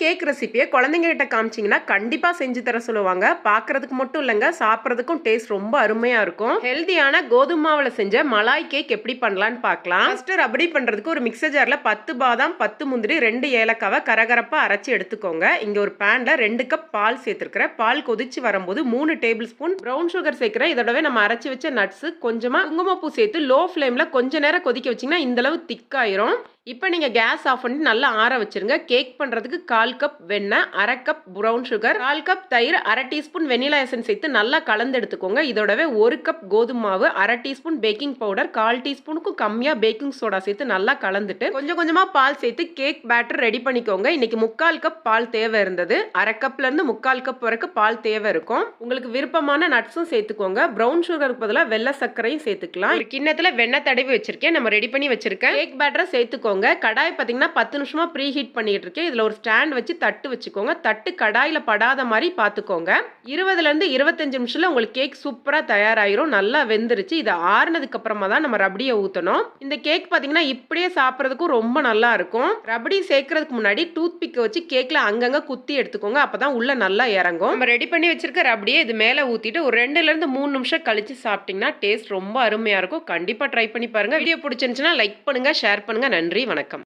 Cake ரெசிபியை குழந்தைங்க கிட்ட காமிச்சிங்கன்னா கண்டிப்பாக செஞ்சு தர சொல்லுவாங்க. பார்க்கறதுக்கு மட்டும் இல்லைங்க சாப்பிட்றதுக்கும் டேஸ்ட் ரொம்ப அருமையாக இருக்கும். ஹெல்தியான கோதுமை மாவில் செஞ்ச மலாய் கேக் எப்படி பண்ணலான்னு பார்க்கலாம் ஃபஸ்ட்டு ரபடி பண்ணுறதுக்கு ஒரு மிக்சர் ஜாரில் பத்து பாதாம் பத்து முந்திரி ரெண்டு ஏலக்காவை கரகரப்பாக அரைச்சி எடுத்துக்கோங்க. இங்கே ஒரு பேனில் ரெண்டு கப் பால் சேர்த்துருக்கிறேன். பால் கொதிச்சு வரும்போது மூணு டேபிள் ஸ்பூன் ப்ரௌன் சுகர் சேர்க்குறேன். இதோடவே நம்ம அரைச்சி வச்ச நட்ஸு கொஞ்சமாக குங்குமப்பூ சேர்த்து லோ ஃப்ளேமில் கொஞ்ச நேரம் கொதிக்க வச்சிங்கன்னா இந்தளவு திக்காயிரும் இப்போ நீங்கள் கேஸ் ஆஃப் பண்ணி நல்லா ஆற வச்சிருங்க. கேக் பண்ணுறதுக்கு கால் கப் வெண்ணெய் அரை கப் ப்ரௌன் சுகர் கால் கப் தயிர் அரை டீஸ்பூன் வெனிலா எசன்ஸ் சேர்த்து நல்லா கலந்து எடுத்துக்கோங்க. இதோடவே ஒரு கப் கோதுமை மாவு அரை டீஸ்பூன் பேக்கிங் பவுடர் கால் டீஸ்பூனுக்கும் கம்மியாக பேக்கிங் சோடா சேர்த்து நல்லா கலந்துட்டு கொஞ்சம் கொஞ்சமாக பால் சேர்த்து கேக் பேட்டர் ரெடி பண்ணிக்கோங்க. இன்றைக்கி முக்கால் கப் பால் தேவை இருந்தது. அரை கப்லேருந்து முக்கால் கப் வரைக்கும் பால் தேவை இருக்கும். உங்களுக்கு விருப்பமான நட்ஸும் சேர்த்துக்கோங்க. ப்ரௌன் சுகருக்கு பதிலாக வெள்ளை சர்க்கரையும் சேர்த்துக்கலாம். ஒரு கிண்ணத்தில் வெண்ணெய் தடவி வச்சிருக்கேன். நம்ம ரெடி பண்ணி வச்சிருக்கேன் கேக் பேட்டரை சேர்த்துக்கோங்க. கடாய் பார்த்தீங்கன்னா பத்து நிமிஷமாக ப்ரீ ஹீட் பண்ணிட்டு இருக்கேன். இதில் ஒரு ஸ்டாண்ட் வச்சு தட்டு வச்சுக்கோங்க. தட்டு கடாயில் படாத மாதிரி பார்த்துக்கோங்க இருபதுலேருந்து இருபத்தஞ்சு நிமிஷத்தில் உங்களுக்கு கேக் சூப்பராக தயாராகிரும் நல்லா வெந்துருச்சு. இதை ஆறுனதுக்கப்புறமா தான் நம்ம ரபடியை ஊற்றணும் இந்த கேக் பார்த்தீங்கன்னா இப்படியே சாப்பிட்றதுக்கும் ரொம்ப நல்லா இருக்கும். ரபடி சேர்க்கறதுக்கு முன்னாடி டூத் பிக்கை வச்சு கேக்கில் அங்கங்கே குத்தி எடுத்துக்கோங்க. அப்போ தான் உள்ளே நல்லா இறங்கும். நம்ம ரெடி பண்ணி வச்சிருக்க ரபடியை இது மேலே ஊற்றிட்டு ஒரு ரெண்டுலேருந்து மூணு நிமிஷம் கழித்து சாப்பிட்டிங்கன்னா டேஸ்ட் ரொம்ப அருமையாக இருக்கும். கண்டிப்பாக ட்ரை பண்ணி பாருங்க. வீடியோ பிடிச்சிருந்துச்சுன்னா லைக் பண்ணுங்க ஷேர் பண்ணுங்கள் நன்றி. நன்றி வணக்கம்.